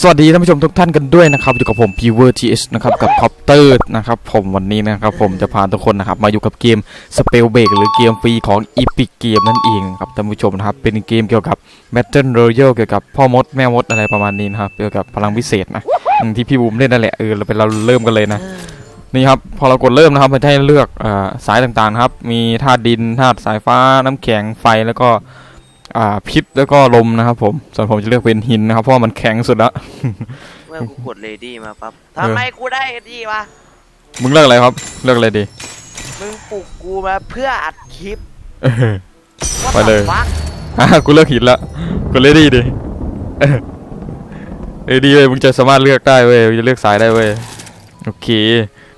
สวัสดีท่านผู้ชมทุกท่านกันด้วยนะครับอยู่กับผม p v e r TH นะครับกับคอปเตอร์นะครับผมวันนี้นะครับผมจะพาทุกคนนะครับมาอยู่กับเกม Spell Break หรือเกมฟรีของ Epic Game นั่นเองครับท่านผู้ชมนะครับเป็นเกมเกี่ยวกับ Battle Royale เกี่ยวกับพ่อมดแม่มดอะไรประมาณนี้นะครับเกี่ยวกับพลังวิเศษนะที่พี่บูมเล่นนั่นแหละเออเราเป็นเราเริ่มกันเลยนะนี่ครับพอเรากดเริ่มนะครับมันจะให้เลือกอสายต่างๆครับมีธาตุดินธาตุสายฟ้าน้ำแข็งไฟแล้วก็ อ่าพิษแล้วก็ลมนะครับผมส่วนผมจะเลือกเป็นหินนะครับ เพราะว่ามันแข็งสุดละเมื่อกูกดเลดี้มาปั๊บทำไมกูได้เลดี้วะมึงเลือกอะไรครับ เลือกอะไรดี มึงปลุกกูมาเพื่ออัดคลิปเออว่าไปเลยฟักอะกูเลือกหินละกูเลยดีดิเออเออดีเว้ยมึงจะสามารถเลือกได้เว้ยมึงจะเลือกสายได้เว้ยโอเค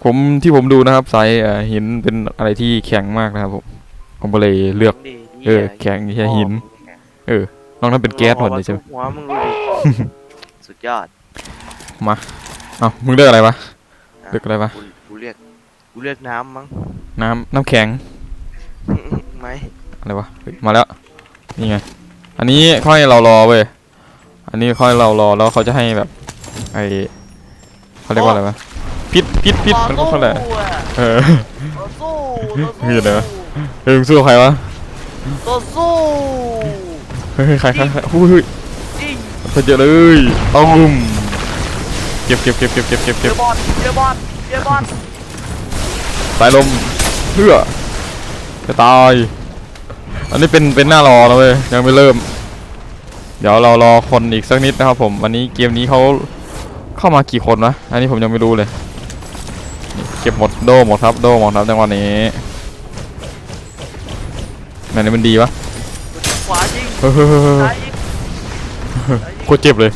ผมที่ผมดูนะครับสายเอ่อหินเป็นอะไรที่แข็งมากนะครับผมผมก็เลยเลือกดีเออแข็งไม่ใช่หิน เออนอกนั้นเป็นแก๊สหมดเลยใช่ไหมหัวมึงดูดิสุดยอดเอ้ามึงเลือกอะไรวะเลือกอะไรวะกูกูเรียกกูเรียกน้ำมั้งน้ำน้ำแข็งไหมอะไรวะเฮ้ยมาแล้วนี่ไงอันนี้ค่อยเรารอเว้ยอันนี้ค่อยเรารอแล้วเขาจะให้แบบไอเขาเรียกว่าอะไรวะพิษพิษพิษมันก็เท่าไหร่ต่อสู้อะเออต่อสู้ต่อสู้มีอะไรวะเฮ้ยมึงสู้ใครวะต่อสู้เฮ้ยใครใครใครอุ้ยเฮ้ยจริงเยอะเลยตุ้มเก็บเก็บเก็บเก็บเก็บเก็บเจเก็อบบอลเจอบอลเจอบอลสายลมเพื่อจะตาย อันนี้เป็นเป็นหน้ารอแล้วเว้ยยังไม่เริ่ม เดี๋ยวเรารอคนอีกสักนิดนะครับผมวันนี้เกมนี้เขาเข้ามากี่คนวะอันนี้ผมยังไม่รู้เลยนี่เก็บหมดโดหมดครับโดหมดครับจังหวะนี้ไหนนี่มันดีวะ ขวายิงเฮ้ยเฮ้ยเฮ้ยเฮ้ยซ้ายยิงซ้ายยิงโคตรเจ็บเลย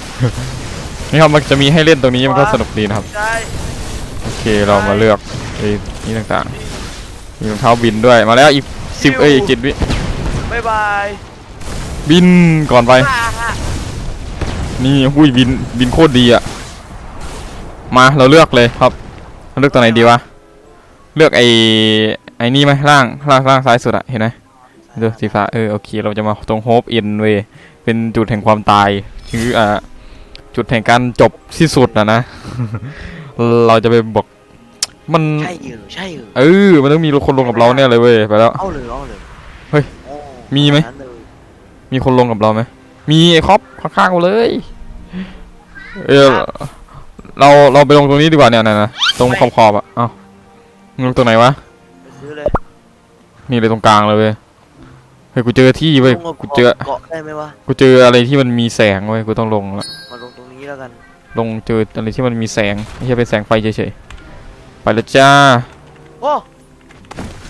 นี่ครับมันจะมีให้เล่นตรงนี้มันก็สนุกดีนะครับ ซ้ายโอเคเรามาเลือกไอ้นี่ต่างๆ มีรองเท้าบินด้วย มาแล้วอีกสิบเอ้ยอีกเจ็ดวิบ๊ายบายบินก่อนไป อ่าฮะนี่หุ้ยบินบินโคตรดีอะมาเราเลือกเลยครับเราเลือกตัวไหนดีวะ เลือกไอ้ไอ้นี่ไหมล่างล่างล่างซ้ายสุดอะเห็นไหม เลือกสีฟ้าเออโอเค เราจะมาตรงโฮปเอ็นเวยเป็นจุดแห่งความตายคืออ่าจุดแห่งการจบที่สุดนะนะ เราจะไปบอกมันใช่เหรอใช่เหรอเออมันต้องมีคนลงกับเราเนี่ยเลยเว้ยไปแล้วเอาเลยเอาเลยเฮ้ยโอ้มีไหมนั้นเลยมีคนลงกับเราไหมมีไอ้คอปข้างๆเราเลย เออเราเราไปลงตรงนี้ดีกว่าเนี่ยนะนะตรงขอบๆอะเอ้ามึงลงตรงไหนวะไปซื้อเลยนี่เลยตรงกลางเลยเว้ย เฮ้ยกูเจอที่เว้ยลงกับกูเจอ เกาะได้ไหมวะกูเจออะไรที่มันมีแสงเว้ยกูต้องลงละมาลงตรงนี้แล้วกันลงเจออะไรที่มันมีแสงไม่ใช่เป็นแสงไฟเฉยๆไปแล้วจ้า โอ้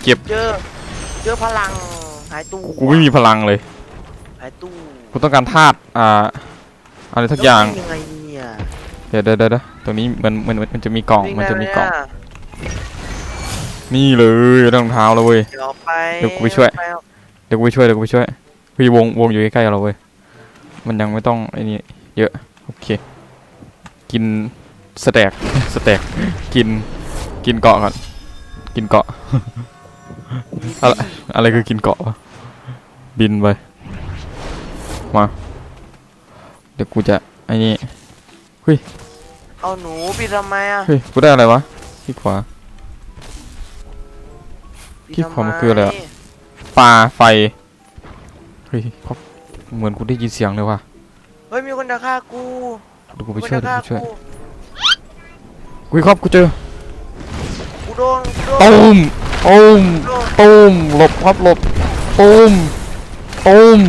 เก็บ เจอเจอพลังหายตู้กูไม่มีพลังเลยหายตู้กูต้องการธาตุอ่าอะไรสักอย่างแล้ววิ่ยังไงเนี่ยเดี๋ยวเดี๋ยวเดี๋ยวเดี๋ยวตรงนี้มันมันมันจะมีกล่องวิ่มันจะมีได้กล่องไหะนี่เลยรองเท้าแล้วเว้ย เดี๋ยวไปเดี๋ยวกูไปช่วยเอาเดี๋ยวกูไปช่วยเดี๋ยวกูไปช่วยพี่วงวงอยู่ใกล้ๆเราเว้ยมันยังไม่ต้องไอ้นี่เยอะโอเค กินสแต็กสแต็กกินกินเกาะก่อนกินเกาะอะไรอะไรคือกินเกาะวะบินไปมาเดี๋ยวกูจะไอ้นี่เอาหนูปิดทำไมอะเฮ้ยกูได้อะไรวะที่ขวาปิดที่ทำขวามันคืออะไรอะ ปลาไฟ เฮ้ยเขาเหมือนกูได้ยินเสียงเลยว่ะเฮ้ยมีคนจะฆ่ากูเดี๋ยวกูไปมีคนช่วยจะเดี๋ยวฆ่ากูช่วยกูอุ้ยครับกูเจอกูโดนกูโดนตูมตูมโดนตูมหลบครับหลบตูมตูม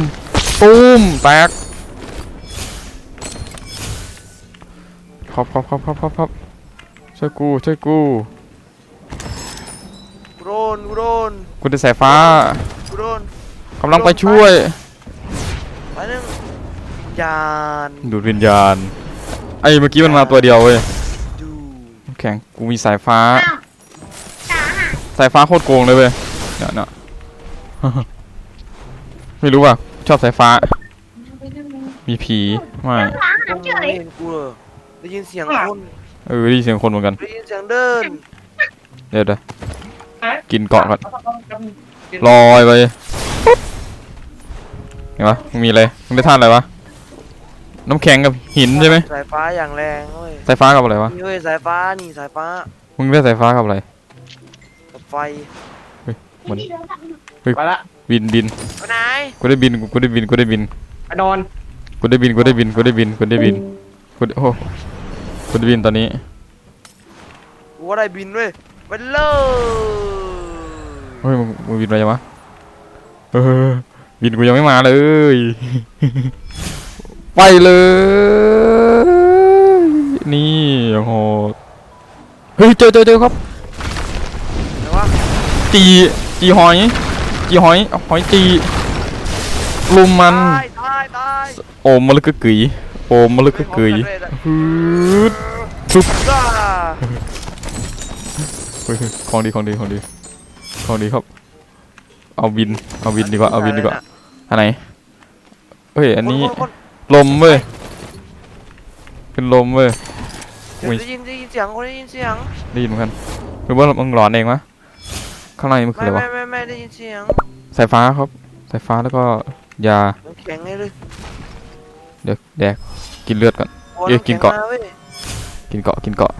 ตูมแตกครับครับครับครับครับครับช่วยกูช่วยกู กูโดนกูโดนกูได้สายฟ้า กูโดนกำลังไปช่วยไปหนึ่งยานดูดวิญญาณ ไอ้เมื่อกี้มันมาตัวเดียวเว้ยดูแข็งกูมีสายฟ้าสายฟ้าโคตรโกงเลยเว้ยเนี่ยเนี่ย ไม่รู้ว่ะชอบสายฟ้า มีผีไม่กูไม่เห็นกูเลยได้ยินเสียงคนเออได้ยินเสียงคนเหมือนกัน ได้ยินเสียงเดิน เดี๋ยวเดี๋ยวกินเกาะก่อน ลอยไปปุ๊บเห็นปะมึงมีอะไรมึงได้ท่านอะไรวะน้ำแข็งกับหินใช่ไหมสายฟ้าอย่างแรงเว้ยสายฟ้ากับอะไรวะนี่เว้ยสายฟ้านี่สายฟ้ามึงได้สายฟ้ากับอะไรกับไฟเหมือนไปละบินบินไปไหนกูได้บินกูได้บินกูได้บินไปนอนกูได้บินกูได้บินกูได้บินกูได้บินกูได้โอ้กูได้บินตอนนี้กูว่าได้บินเว้ยไปเลย เฮ้ยมึงมึงบินไปยังวะเออบินกูยังไม่มาเลย ไปเลย นี่โอ้โหเฮ้ยเจอเจอเจอครับไหนวะจีจีหอยจีหอยหอยจีลุมมัน ตายตายตายโอมมะลึกกะกึ๋ยโอมมะลึกกะกึ๋ยฮึดทุบ จ้า เฮ้ยเฮ้ยของดีของดีของดี ของดีครับ เอาบิน เอาบินดีกว่า เอาบินดีกว่า อันไหน เฮ้ย อันนี้คคคลมเว้ยเป็นลมเว้ยเดี๋ยวได้ยินได้ยินเสียงคนได้ยินเสียง ได้ยินเหมือนกันหรือว่ามึงหลอนเองวะข้างในมันคือไม่อะไรวะ ไม่ไม่ไม่ได้ยินเสียง สายฟ้าครับ สายฟ้าแล้วก็ยาน้ำแข็งไงเลยเดี๋ยวแดก กินเลือดก่อนโอ้เอ้ยกินเกาะำแข็งมว้ยกินเกาะ กินเกาะ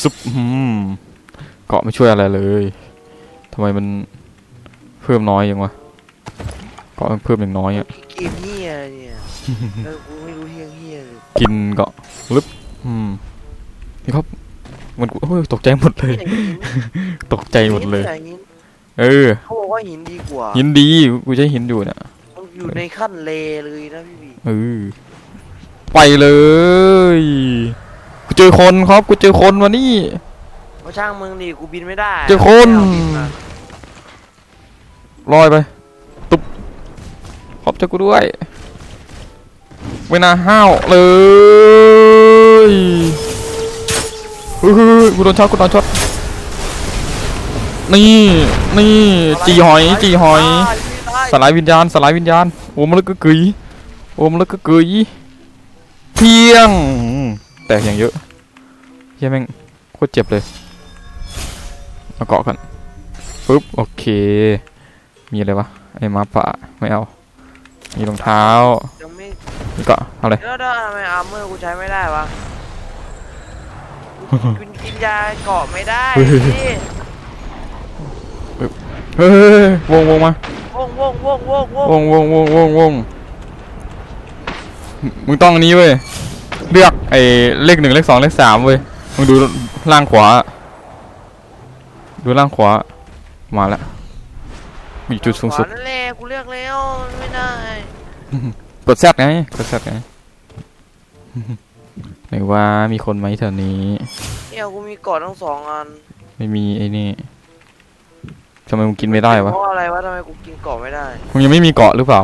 ซุปอืม เกาะไม่ช่วยอะไรเลยทำไมมันเพิ่มน้อยยังวะเกาะมันเพิ่มอย่างน้อยอะเกมเฮียอะไรเนี่ยเออกูไม่รู้เฮียเฮียเลยกินเกาะลึบอืมนี่ครับมันกูโอ้ยตกใจหมดเลย ตกใจหมดเลย หินเออเขาบอกว่าหินดีกว่าหินดีกูใช้หินอยู่เนี่ยมันอยู่ในขั้นเลเลยนะพี่บีเออไปเลยกูเจอคนครับกูเจอคนวันนี้เพราะ ช่างมึงดิกูบินไม่ได้เจอคน ไม่เอาบิมาลอยไป ตุ๊บขอบใจกูด้วยไม่น่าห้าวเลยเฮ้ยเฮ้ยเฮ้ยกูโดนช็อตกูโดนช็อตนี่ นี่ จีหอย จีหอยตายตายสลายวิญญาณ สลายวิญญาณ โอ้มลึกกะกึยโอ้มลึกกะกึยเพียง แตกอย่างเยอะเฮียแม่งโคตรเจ็บเลย มาเกาะกันปึ๊บโอเค มีอะไรวะไอ้หมาป่าไม่เอา มีรองเท้ายังไม่นี่เกาะเอาอะไรแล้วทำไมอาร์เมอร์กูใช้ไม่ได้วะกูกินกินยาเกาะไม่ได้เฮ้ยพี่เฮ้ยวงวงมาวงวงวงวงวงวงวงวงวงวงมึงต้องอันนี้เว้ยเลือกไอ้เลขหนึ่งเลขสองเลขสามเว้ยมึงดูล่างขวา ดูล่างขวา มาแล้วมีจุดสูงสุด ขวานั่นแหละกูเลือกแล้วมันไม่ได้กดแซดไง กดแซดไง ไหนว่ามีคนไหมแถวนี้เนี่ยกูมีเกาะทั้งสองอันไม่มีไอ้นี่ทำไมมึงกินไม่ได้วะ เพราะอะไรวะทำไมกูกินเกาะไม่ได้มึงยังไม่มีเกาะหรือเปล่า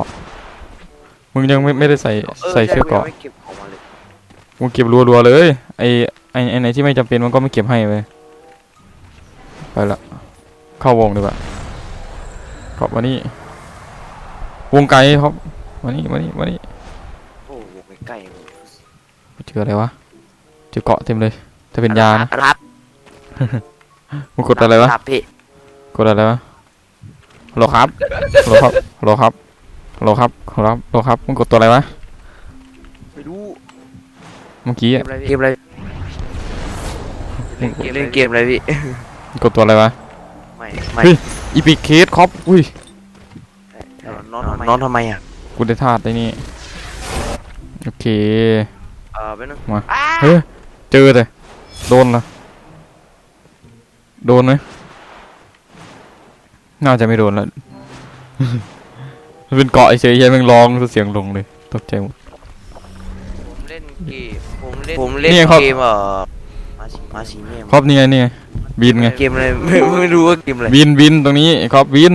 มึงยังไม่ไม่ได้ใส่ใส่เสื้อเกาะ ใช่กูยังไม่เก็บของมาเลยมึงเก็บรัวๆเลย ไอ้ไอ้ไอ้ไหนที่ไม่จำเป็นมันก็ไม่เก็บให้เว้ยไป ละเข้าวงดีกว่าครับมานี่วงไกลครับมานี่มานี่มานี่โอ้โหใกล้ๆมึงเจออะไรวะเจอเกาะเต็มเลยถ้าเป็นยานะรับมึงกดอะไรวะรับพี่กดอะไรวะฮัลโหลครับฮัลโหลครับฮัลโหลครับฮัลโหลครับฮัลโหลครับฮัลโหลครับมึงกดตัวอะไรวะไปดูเมื่อกี้เกอะมอะไรพี่เกมอะไรเล่นเกมเล่นเกมอะไรพี่มึง กดตัวอะไรวะไม่ไม่เฮ้ยอีพิเคสครับอุ้ยนอนทำไมนอนทำไมอะกูได้ธาตุไอ้นี่โอเค เออไปนึงมาอ้าเฮ้ยเจอแต่โดนละโดนไหมน่าจะไม่โดนแล้ว มันเป็นเกาะเฉยๆแม่งร้องเสียงลงเลยตกใจหมด ผมเล่นเกมผมเล่นผมเล่นเนี่ยครับ เกมเออมาสิมาสิเนี่ยครับนี่ไงนี่ไง บินไง เกมอะไรไม่ไม่รู้ว่าเกมอะไรบินบินตรงนี้ครับบิน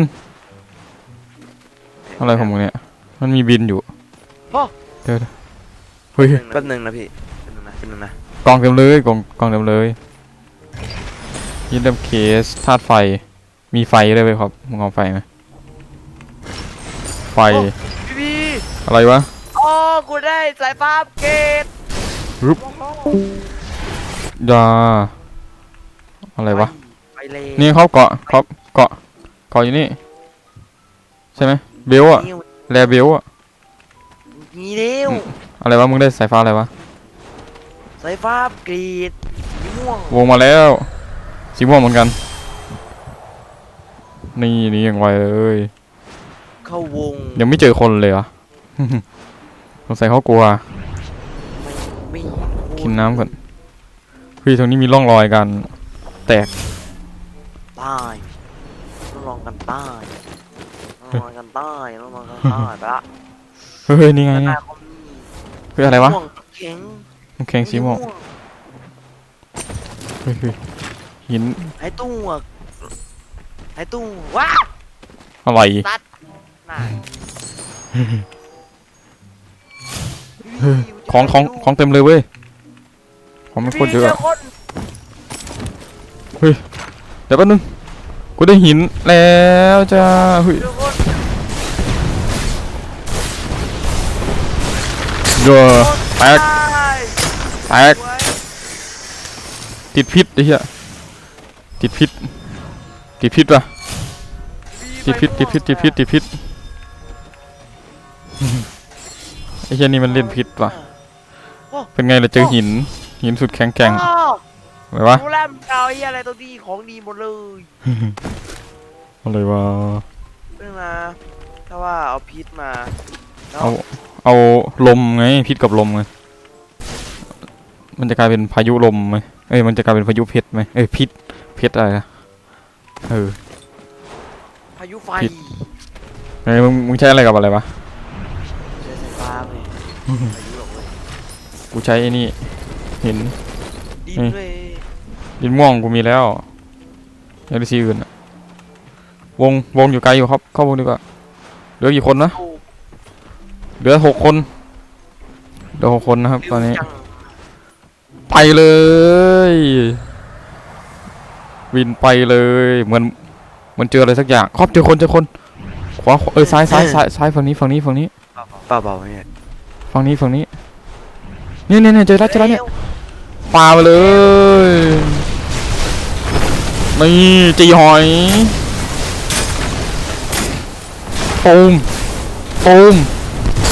อะไรของมึงเนี่ย มันมีบินอยู่พ่อ เดี๋ยวๆเฮ้ยแป๊บนึงนะพี่แป๊บนึงนะแป๊บนึงนะกองเต็มเลยกองกองเต็มเลยยินเดมเคสธาตุไฟ มีไฟด้วยไหมครับมึงเอาไฟไหมไฟพี่พี่อะไรวะอ๋อกูได้สายฟ้าอัปเกรดยา อะไรวะ ไปเลยนี่เขาเกาะเขาเกาะเกาะอยู่นี่ ใช่ไหมเบลอะแลเบลอะจมีเร็วอะไรวะมึงได้สายฟ้าอะไรวะ สายฟ้ากรีดสีม่วงวงมาแล้วสีม่วงเหมือนกัน นี่นี่ยังไวเลยเข้าวงยังไม่เจอคนเลยเหรอ สงสัยเขากลัว ไม่กินน้ำก่อนเฮ้ยตรงนี้มีร่องรอยการ แตก ตายต้องลองกันตายต้องลองกันตายต้องลองกันตายไปละเฮ้ยนี่ไงแล้วหเนี่ยน้าเขามีเฮ้ยอะไรวะม่วงแข็งน้ำแข็งสีม่วงเฮ้ยเฮ้ยหินไอ้ตู้อะไอ้ตู้ว้าอะไรตัดน่ะเฮ้ยของของของเต็มเลยเว้ยของไม่โคตรเยอะจอะคน เดี๋ยวแป๊บนึง กูได้หินแล้วจ้าเฮ้ยเจอคนเยอแตกแตกติดพิษไอ้เหี้ยติดพิษติดพิษป่ะติดพิษติดพิษติดพิษติดพิษไอ้เหี้ยนี่มันเล่นพิษว่ะเป็นไงล่ะเจอหินหินสุดแข็งแกร่ง อ้าวอะไรวะรู้แล้วมึงเอาไอ้อะไรตัวดีของดีหมดเลยอะไรวะเรื่องนะถ้าว่าเอาพิษมาแล้วเอาเอาลมไงพิษกับลมไงมันจะกลายเป็นพายุลมไหมเอ้ยมันจะกลายเป็นพายุเพชรไหมเอ้ยพิษเพชรอะไรนะเออ พายุไฟพิษไงมึงมึงใช้อะไรกับอะไรวะใช้ไฟฟ้าเลยพายุหรอกเว้ยกูใช้ไอ้นี่หิน ดินนี่เลย ดินม่วงกูมีแล้วยังได้สีอื่นอะวงวงอยู่ไกลอยู่ครับ เข้าวงดีกว่าเหลือกี่คนนะโอ้เหลือหกคนเหลือหกคนนะครับ ตอนนี้จังไปเลย วินไปเลยเหมือนเหมันเจออะไรสักอย่างครอบเจอคนเจอคนขวาขวาเออซ้ายซ้ายซ้ายซ้ายฝั่งนี้ฝั่งนี้ฝั่งนี้เปล่าเปล่าเนี่ยฝั่งนี้ฝั่งนี้เนี่ยเนี่ยเนี่ยเจอแล้วเจอแล้วเนี่ยปาไปเลย นี่จีหอยปูมปูม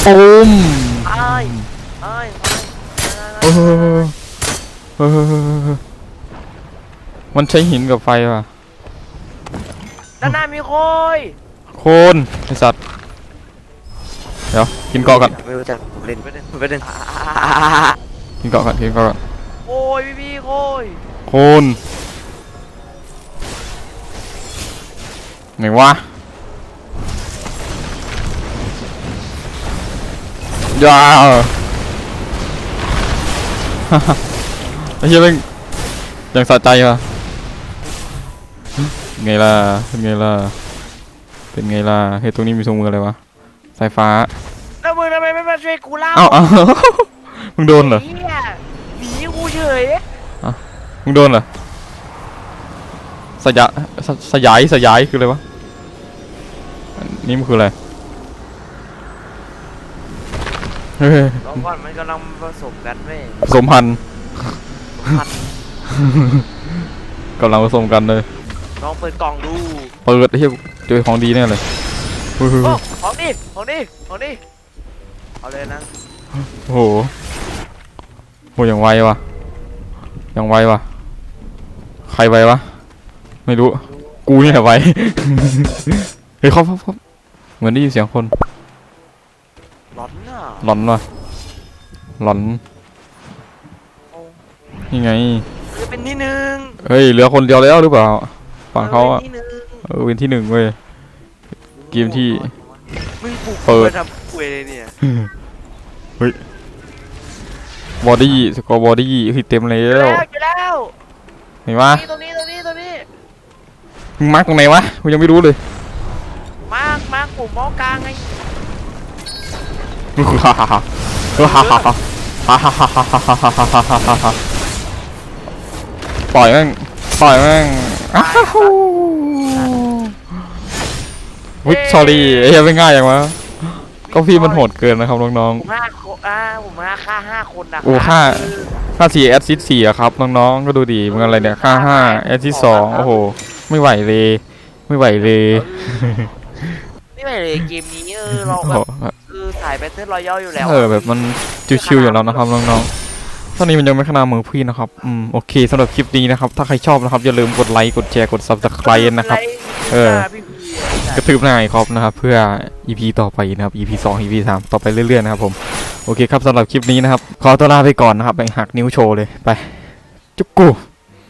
ปูมไอ้ายอ้ายเออเออมันใช้หินกับไฟว่ะด้านหน้ามีคอยโคนไอสัตว์ เดี๋ยวกินเกาะก่อนไม่รู้จักเล่นไม่เล่นไม่เล่นกินเกาะก่อนกินเกาะก่อนโอ้ยพี่พี่โอ้ยโคน ไหนวะยาไอ้เหี้ยแม่งยังสะใจว่ะไงล่ะเป็นไงล่ะเป็นไงล่ะเฮ้ยตรงนี้มีทรงมืออะไรวะสายฟ้าแล้วมึงทำไมไม่มาช่วยกูเล่าเอ้าเอ้ามึงโดนเหรอหี้ยหนีกูเฉยมึงโดนเหรอ สยะสสยายสยายคืออะไรวะอันนี่มันคืออะไรเฮ้ยลองก่อนมันกำลังผสมกันเว้ยผสมพันธุ์พันกำลังผสมกันเลยลองเปิดกล่องดูเปิดไอ้เหี้ยเจอของดีแน่เลยเฮ้ยเฮ้ยโอ้เฮ้ยของดิของดิของดิเอาเลยนะโอ้โหโหอย่างไววะอย่างไววะใครไววะ ไม่รู้ กูนี่แหละไวเฮ้ยเขาเขาเขาเหมือนได้ยินเสียงคนร้อนน่ะหลอนวะหลอนโอ้นี่ไงจะเป็นที่หนึ่งเฮ้ยเหลือคนเดียวแล้วหรือเปล่า ฝั่งเขาอะป็นที่หนึ่งเออเป็นที่หนึ่งเว้ย เกมที่ มึงปลุกเปิดมาทำคุยเลยเนี่ยบอดี้สกอร์บอดี้เฮ้ยเต็มแล้เจอวแล้ว เจอแล้วไหนวะนี่ตรงนี้ตรงนี้ตรงนี้ มึงมาร์กตรงไหนวะกูยังไม่รู้เลย มาร์กมาร์กปุ่มเมาส์กลางไงฮ่าฮ่าฮ่าฮ่าฮ่าฮ่าฮ่าฮ่าฮ่าฮ่าฮ่าฮ่าฮ่าฮ่าฮ่าฮ่าฮ่าปล่อยแม่งปล่อยแม่งอ้าววิสอรี่ไอ้เหี้ยไม่ง่ายอย่างวะก็พี่มันโหดเกินนะครับน้องผมห้าคนอ่าผมห้าฆ่าห้าคนนะโอ้ฆ่าๆค่าสี่แอดซิสสี่อะครับน้องๆก็ดูดีมึงอะไรเนี่ยค่าห้าแอดซิสสองโอ้โห ไม่ไหวเลย ไม่ไหวเลย ไม่ไหวเลยเกมนี้เออเราโอ้แบโหบคือสายายแบทเทิลรอยัลอยู่แล้ว เออแบบมันชิวๆอยู่แล้วนะครับน้องๆตอนนี้มันยังไม่ขนาดมือพี่นะครับ อืมโอเคสำหรับคลิปนี้นะครับ ถ้าใครชอบนะครับ อย่าลืมกดไลค์ กดแชร์ กด subscribe นะครับ เออพี่พีกระทืบหน้าไอ้ครอบนะครับ เพื่อ EP ต่อไปนะครับ EP 2 EP 3 ต่อไปเรื่อยๆนะครับผม โอเคครับสำหรับคลิปนี้นะครับ ขอตัวลาไปก่อนนะครับแบ่งหักนิ้วโชว์เลยไปจุ๊กกู